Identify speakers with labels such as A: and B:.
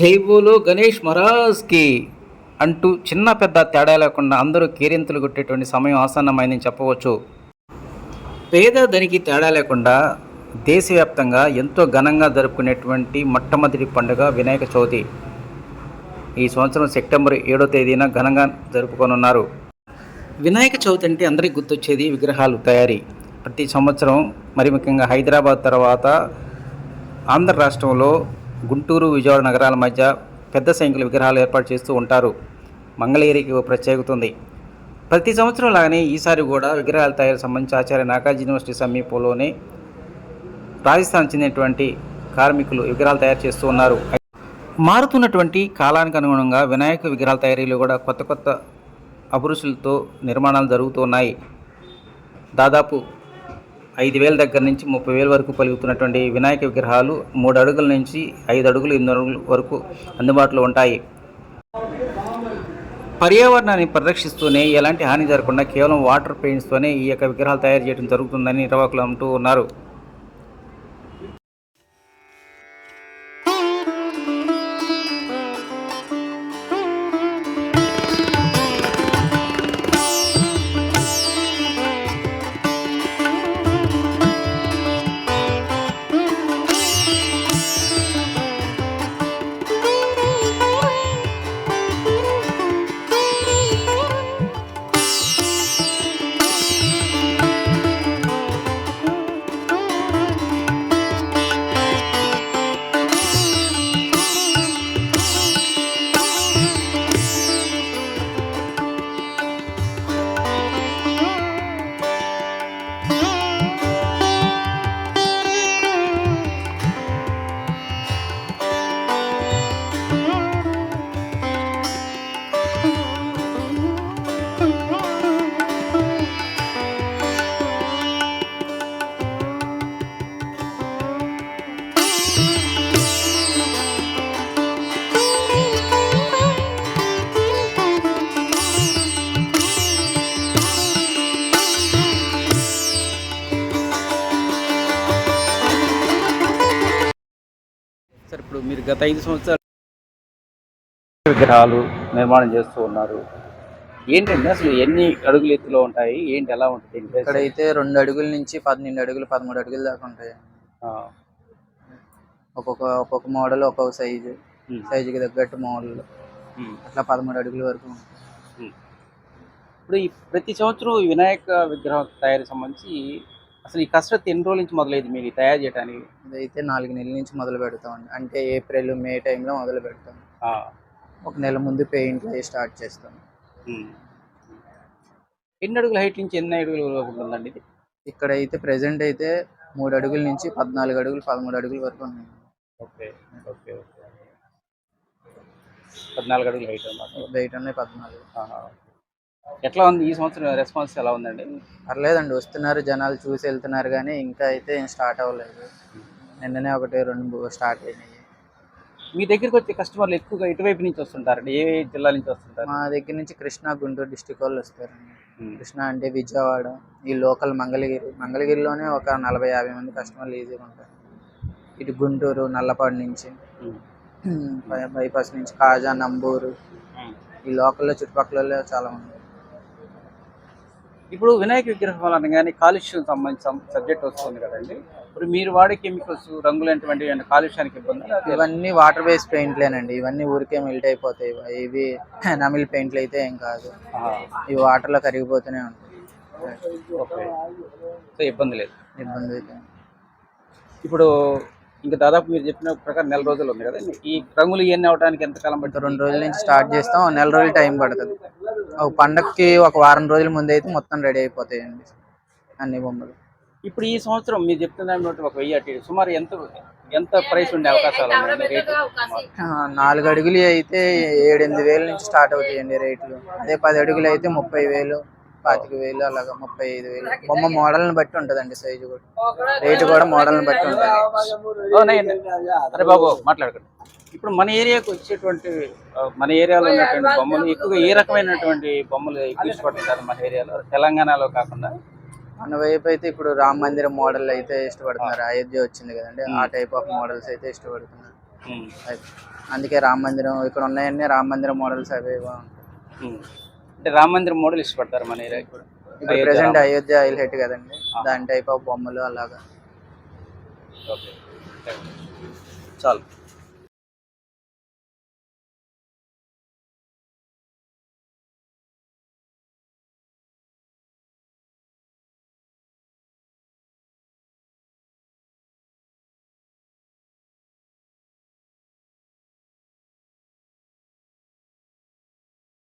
A: జై బోలో గణేష్ మహారాజ్కి అంటూ చిన్న పెద్ద తేడా లేకుండా అందరూ కేరింతలు కొట్టేటువంటి సమయం ఆసన్నమైందని చెప్పవచ్చు. పేద ధనికి తేడా లేకుండా దేశవ్యాప్తంగా ఎంతో ఘనంగా జరుపుకునేటువంటి మొట్టమొదటి పండుగ వినాయక చవితి. ఈ సంవత్సరం సెప్టెంబర్ ఏడో తేదీన ఘనంగా జరుపుకోనున్నారు. వినాయక చవితి అంటే అందరికీ గుర్తొచ్చేది విగ్రహాలు తయారీ. ప్రతి సంవత్సరం మరి ముఖ్యంగా హైదరాబాద్ తర్వాత ఆంధ్ర రాష్ట్రంలో గుంటూరు విజయవాడ నగరాల మధ్య పెద్ద సంఖ్యలో విగ్రహాలు ఏర్పాటు చేస్తూ ఉంటారు. మంగళగిరికి ఓ ప్రత్యేకత ఉంది ప్రతి సంవత్సరం లాగానే ఈసారి కూడా విగ్రహాల తయారు సంబంధించి ఆచార్య నాగార్జున యూనివర్సిటీ సమీపంలోనే రాజస్థాన్ చెందినటువంటి కార్మికులు విగ్రహాలు తయారు చేస్తూ ఉన్నారు. మారుతున్నటువంటి కాలానికి అనుగుణంగా వినాయక విగ్రహాల తయారీలో కూడా కొత్త కొత్త అభిరుచులతో నిర్మాణాలు జరుగుతున్నాయి దాదాపు ఐదు వేల దగ్గర నుంచి ముప్పై వేల వరకు పలుకుతున్నటువంటి వినాయక విగ్రహాలు మూడు అడుగుల నుంచి ఐదు అడుగులు ఎనిమిది అడుగుల వరకు అందుబాటులో ఉంటాయి. పర్యావరణాన్ని పరిరక్షిస్తూనే ఎలాంటి హాని జరగకుండా కేవలం వాటర్ పెయింట్స్తోనే ఈ యొక్క విగ్రహాలు తయారు చేయడం జరుగుతుందని నిర్వాహకులు అంటూ ఉన్నారు. గత ఐదు సంవత్సరాలు విగ్రహాలు నిర్మాణం చేస్తూ ఉన్నారు. ఏంటండి అసలు ఎన్ని అడుగులు ఎత్తులో ఉంటాయి? ఏంటి ఎలా ఉంటుంది? ప్రైస్?
B: ఇక్కడైతే రెండు అడుగుల నుంచి పన్నెండు అడుగులు పదమూడు అడుగుల దాకా ఉంటాయి.
A: ఆ,
B: ఒక్కొక్క ఒక్కొక్క మోడల్ ఒక్కొక్క సైజు. సైజుకి తగ్గట్టు మోడల్. అట్లా పదమూడు అడుగుల వరకు.
A: ఇప్పుడు ఈ ప్రతి సంవత్సరం వినాయక విగ్రహం తయారీ సంబంధించి అసలు ఈ కసరత్తు ఎన్ని రోజుల నుంచి మొదలైంది మీరు తయారు చేయడానికి
B: ఇదైతే నాలుగు నెలల నుంచి మొదలు పెడతాం అంటే ఏప్రిల్ మే టైంలో మొదలు పెడతాం. ఒక నెల ముందు పెయింట్ స్టార్ట్ చేస్తాం.
A: ఎన్ని అడుగుల హైట్ నుంచి ఎన్ని అడుగుల వరకు ఉంటుందండి ఇది?
B: ఇక్కడైతే ప్రెసెంట్ అయితే మూడు అడుగుల నుంచి పద్నాలుగు అడుగులు పదమూడు అడుగుల వరకు ఉన్నాయి.
A: ఓకే. Okay okay. పద్నాలుగు అడుగుల హైట్ అన్నమాట.
B: బయట ఉన్నాయి పద్నాలుగు.
A: ఎట్లా ఉంది ఈ సంవత్సరం రెస్పాన్స్ ఎలా ఉందండి?
B: పర్లేదండి వస్తున్నారు జనాలు చూసి వెళ్తున్నారు కానీ ఇంకా అయితే ఏం స్టార్ట్ అవ్వలేదు. నిన్ననే ఒకటి రెండు మూడు స్టార్ట్ అయినాయి.
A: మీ దగ్గరికి వచ్చే కస్టమర్లు ఎక్కువగా ఇటువైపు నుంచి వస్తుంటారండి ఏ జిల్లా నుంచి వస్తుంటారు?
B: మా దగ్గర నుంచి కృష్ణా గుంటూరు డిస్టిక్ వాళ్ళు వస్తారండి. కృష్ణా అంటే విజయవాడ ఈ లోకల్ మంగళగిరి. మంగళగిరిలోనే ఒక నలభై యాభై మంది కస్టమర్లు ఈజీగా ఉంటారు. ఇటు గుంటూరు నల్లపాడు నుంచి బైపాస్ నుంచి కాజా నంబూరు. ఈ లోకల్లో చుట్టుపక్కల చాలా మంది.
A: ఇప్పుడు వినాయక విగ్రహం అనగానే కాలుష్యం సంబంధించిన సబ్జెక్ట్ వస్తుంది కదండి. ఇప్పుడు మీరు వాడే కెమికల్స్ రంగులు అటువంటి కాలుష్యానికి ఇబ్బంది?
B: ఇవన్నీ వాటర్ బేస్ పెయింట్లేనండి. ఇవన్నీ ఊరికే మెల్ట్ అయిపోతాయి. ఇవి నమిల్ పెయింట్లు అయితే ఏం కాదు. ఇవి వాటర్లో కరిగిపోతూనే ఉంటాయి.
A: ఓకే. సో ఇబ్బంది లేదు.
B: ఇబ్బంది అయితే
A: ఇప్పుడు ఇంకా దాదాపు మీరు చెప్పిన ప్రకారం నెల రోజులు ఉంది కదండి ఈ రంగులు ఇవన్నీ అవడానికి ఎంత కాలం పడుతుంది?
B: రెండు రోజుల నుంచి స్టార్ట్ చేస్తాం. నెల రోజులు టైం పడుతుంది. ఒక పండక్కి ఒక వారం రోజుల ముందు అయితే మొత్తం రెడీ అయిపోతాయండి అన్ని బొమ్మలు.
A: ఇప్పుడు ఈ సంవత్సరం మీరు చెప్తున్న దాన్ని బట్టి ఒక వెయ్యి అటు సుమారు ఎంత ఎంత ప్రైస్ ఉండే అవకాశాలు
B: నాలుగు అడుగులు అయితే ఏడెనిమిది వేల నుంచి స్టార్ట్ అవుతాయండి రేట్లు. అదే పది అడుగులు అయితే ముప్పై వేలు. పాతిక వేలు అలాగా ముప్పై ఐదు వేలు బొమ్మ మోడల్ని బట్టి ఉంటుందండి సైజు కూడా. రేటు కూడా మోడల్ని బట్టి ఉంటుంది.
A: బాబు మాట్లాడకండి. ఇప్పుడు మన ఏరియాకు వచ్చేటువంటి మన ఏరియాలో ఉన్నటువంటి బొమ్మలు ఎక్కువగా ఏ రకమైనటువంటి బొమ్మలు ఎక్కువ ఇష్టపడుతుంటారు మన ఏరియాలో? తెలంగాణలో కాకుండా?
B: మన వైపు అయితే ఇప్పుడు రామ మందిరం మోడల్ అయితే ఇష్టపడుతున్నారు. అయోధ్య వచ్చింది కదండి. ఆ టైప్ ఆఫ్ మోడల్స్ అయితే ఇష్టపడుతున్నారు. అది అందుకే రామ మందిరం ఇక్కడ ఉన్నాయన్నీ రామ మందిరం మోడల్స్ అవే ఉంటాయి
A: ఉమ్. అంటే రామ మందిరం మోడల్ ఇష్టపడతారు మన ఏరియా
B: ఇప్పుడు ప్రెసెంట్ అయోధ్య హైలైట్ కదండి. దాని టైప్ ఆఫ్ బొమ్మలు అలాగా.
A: ఓకే. చాలు.